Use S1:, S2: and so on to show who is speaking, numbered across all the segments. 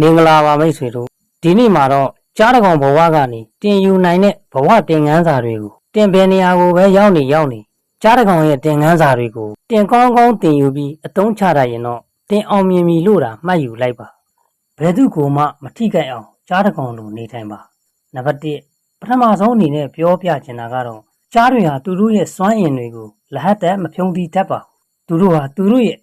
S1: မင်္ဂလာပါမိတ်ဆွေတို့ဒီနေ့မှာတော့ကြားတကောင်ဘဝကနေတင်ယူနိုင်တဲ့ဘဝတင်ငန်းစာတွေကိုတင်ပင်နေရာကိုပဲရောက်နေရောက်နေကြားတကောင်ရဲ့တင်ငန်းစာတွေကိုတင်ကောင်းကောင်းတင်ယူပြီးအသုံးချရရင်တော့တင်အောင်မြင်ပြီလို့တာမှတ်ယူလိုက်ပါဘယ်သူကိုမှမထိခိုက်အောင်ကြားတကောင်လိုနေထိုင်ပါနံပါတ်1ပထမဆုံးအနေနဲ့ပြောပြချင်တာကတော့ကြားတွေဟာသူတို့ရဲ့စွမ်းအင်တွေကိုလဟတ်တက်မဖြုံးတီးတတ်ပါဘူးသူတို့ဟာသူတို့ရဲ့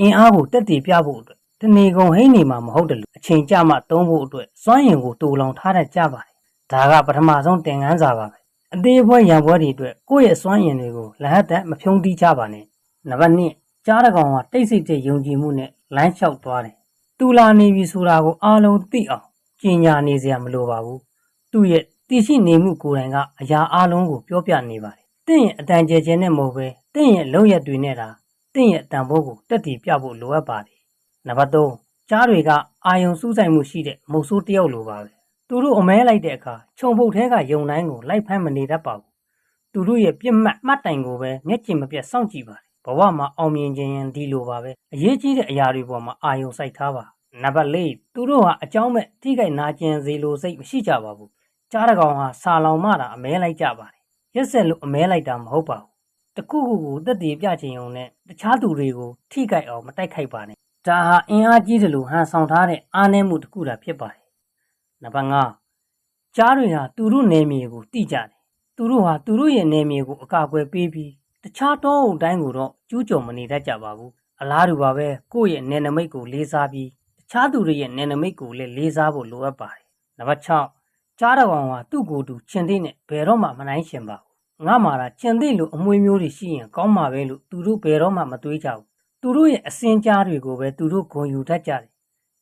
S1: အင်အားကိုတက်တည်ပြဖို့အတွက် တနေကုန်ဟိမ့်နေမှာမဟုတ်တယ်လို့အချိန်ကြမှသုံးဖို့အတွက်စွမ်းအင်ကိုတူလောင်ထားတတ်ကြပါတယ်ဒါကပထမဆုံးသင်ခန်းစာပါပဲအသေးအဖွဲရံပွဲတွေအတွက်ကိုယ့်ရဲ့စွမ်းအင်တွေကိုလဟတ်တက်မဖြုံးတီးကြပါနဲ့နံပါတ်2ကြားတကောင်ကတိတ်ဆိတ်တဲ့ယုံကြည်မှုနဲ့လမ်းလျှောက်သွားတယ်တူလာနေပြီဆိုတာကိုအားလုံးသိအောင်ကြင်ညာနေစရာမလိုပါဘူးသူ့ရဲ့တည်ရှိနေမှုကိုယ်တိုင်ကအရာအလုံးကိုပြောပြနေပါတယ်တင့်ရဲ့အတန်ကျဲကျဲနဲ့မဟုတ်ပဲတင့်ရဲ့လုံရက်တွေနဲ့တာတင့်ရဲ့အတန်ဖိုးကိုတက်တည်ပြဖို့လိုအပ်ပါတယ် နံပါတ်3ကြားတွေကအာယုံစူးစိုက်မှုရှိတဲ့မုတ်ဆိုးတယောက်လိုပါပဲသူတို့အမဲလိုက်တဲ့အခါခြုံပုတ်ထဲကယုံတိုင်းကိုလိုက်ဖမ်းမနေတတ်ပါဘူးသူတို့ရဲ့ပြစ်မှတ်မှတ်တိုင်ကိုပဲမျက်ကြည်မပြတ်စောင့်ကြည့်ပါတယ်ဘဝမှာအောင်မြင်ခြင်းရင်ဒီလိုပါပဲအရေးကြီးတဲ့အရာတွေပေါ်မှာအာယုံစိုက်ထားပါနံပါတ်4သူတို့ဟာအကြောင်းမဲ့ထိခိုက်နာကျင်စေလိုစိတ်မရှိကြပါဘူးကြားတကောင်ဟာစာလောင်မှတာအမဲလိုက်ကြပါတယ်ရက်ဆက်လို့အမဲလိုက်တာမဟုတ်ပါဘူးတခုခုကိုတက်တည်ပြချင်ုံနဲ့တခြားသူတွေကိုထိခိုက်အောင်မတိုက်ခိုက်ပါနဲ့ ဒါဟာအင်အားကြီးတယ်လို့ဟန်ဆောင်ထားတဲ့အားနည်းမှုတစ်ခုသာဖြစ်ပါတယ်နံပါတ်5ကြားတွေဟာသူတို့နယ်မြေကိုတိကြတယ်သူတို့ဟာသူတို့ရဲ့နယ်မြေကိုအကာအကွယ်ပေးပြီးတခြားတောအုပ်တိုင်းကိုတော့ကျူးကျော်မနေတတ်ကြပါဘူးအလားတူပါပဲကိုယ့်ရဲ့နယ်နိမိတ်ကိုလေးစားပြီးတခြားသူတွေရဲ့နယ်နိမိတ်ကိုလည်းလေးစားဖို့လိုအပ်ပါတယ်နံပါတ်6ကြားတော်ကောင်ဟာသူ့ကိုယ်သူချင်သိနဲ့ဘယ်တော့မှမနိုင်ရှင်ပါဘူးငါမှာလားချင်သိလို့အမွေမျိုးတွေရှိရင်ကောင်းမှာပဲလို့သူတို့ဘယ်တော့မှမတွေးကြဘူး သူတို့ရဲ့အစင်ကြားတွေကိုပဲသူတို့ဂုံယူတတ်ကြတယ်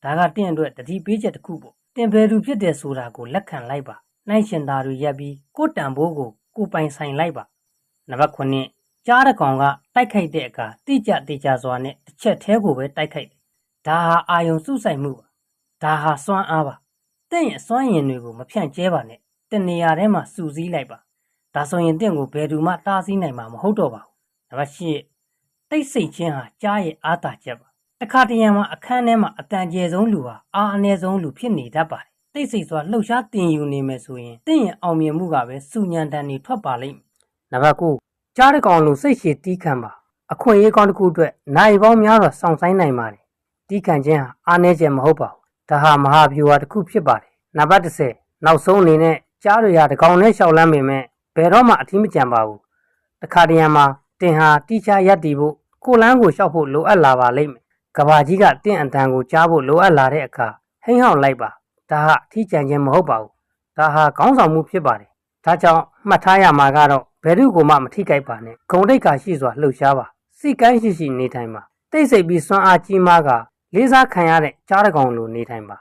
S1: ဒါကတင့်အတွက်တတိပေးချက်တစ်ခုပေါ့တင်ဘယ်သူဖြစ်တယ်ဆိုတာကိုလက်ခံလိုက်ပါနိုင်ရှင်သားတွေရက်ပြီးကိုတန်ဖိုးကိုကိုပိုင်ဆိုင်လိုက်ပါနံပါတ်9ကြားတကောင်ကတိုက်ခိုက်တဲ့အခါတိကျတိကျစွာနဲ့တစ်ချက်သေးကိုပဲတိုက်ခိုက်တယ်ဒါဟာအာယုံစုဆိုင်မှုပါဒါဟာစွမ်းအားပါတင့်ရဲ့စွမ်းရည်တွေကိုမဖြန့်ကျဲပါနဲ့တနေရာထဲမှာစူးစီးလိုက်ပါဒါဆိုရင်တင့်ကိုဘယ်သူမှတားဆီးနိုင်မှာမဟုတ်တော့ပါဘူးနံပါတ်10 တိတ်ဆိတ်ခြင်းဟာကြားရဲ့အားသာချက်ပါတခါတရံမှာအခန်းထဲမှာအတန်ကျဲဆုံးလူဟာအာအနည်းဆုံးလူဖြစ်နေတတ်ပါတယ်တိတ်ဆိတ်စွာလှုပ်ရှားတင်ယူနေမယ်ဆိုရင်တင့်ရဲ့အောင်မြင်မှုကပဲစူညံတန်တွေထွက်ပါလိမ့်မယ်နံပါတ်9ကြားတစ်ကောင်လိုစိတ်ရှည်တီးခံပါအခွင့်အရေးကောင်းတစ်ခုအတွက်နိုင်ပေါင်းများစွာစောင့်ဆိုင်နိုင်ပါတယ်တီးခံခြင်းဟာအားနည်းခြင်းမဟုတ်ပါဘူးဒါဟာမဟာဗျူဟာတစ်ခုဖြစ်ပါတယ်နံပါတ်10နောက်ဆုံးအနေနဲ့ကြားတွေဟာတစ်ကောင်နဲ့ရှောက်လန်းပေမဲ့ဘယ်တော့မှအထီးမကျန်ပါဘူးတခါတရံမှာတင်ဟာတီးခြားရက်တည်ဖို့ ကိုလန်းကိုရှောက်ဖို့လိုအပ်လာပါလိမ့်မယ်ကဘာကြီးကတင့်အတန်ကိုကြားဖို့လိုအပ်လာတဲ့အခါဟိမ့်ဟောင်းလိုက်ပါဒါဟာအထီးကျန်ခြင်းမဟုတ်ပါဘူးဒါဟာကောင်းဆောင်မှုဖြစ်ပါတယ်ဒါကြောင့်မှတ်ထားရမှာကတော့ဘယ်သူကိုမှမထိကြိုက်ပါနဲ့ဂုံတိတ်ခါရှိစွာလှုပ်ရှားပါစိတ်ကန်းရှိရှိနေထိုင်ပါတိတ်ဆိတ်ပြီးစွမ်းအားကြီးမားကလေးစားခံရတဲ့ကြားတကောင်လိုနေထိုင်ပါ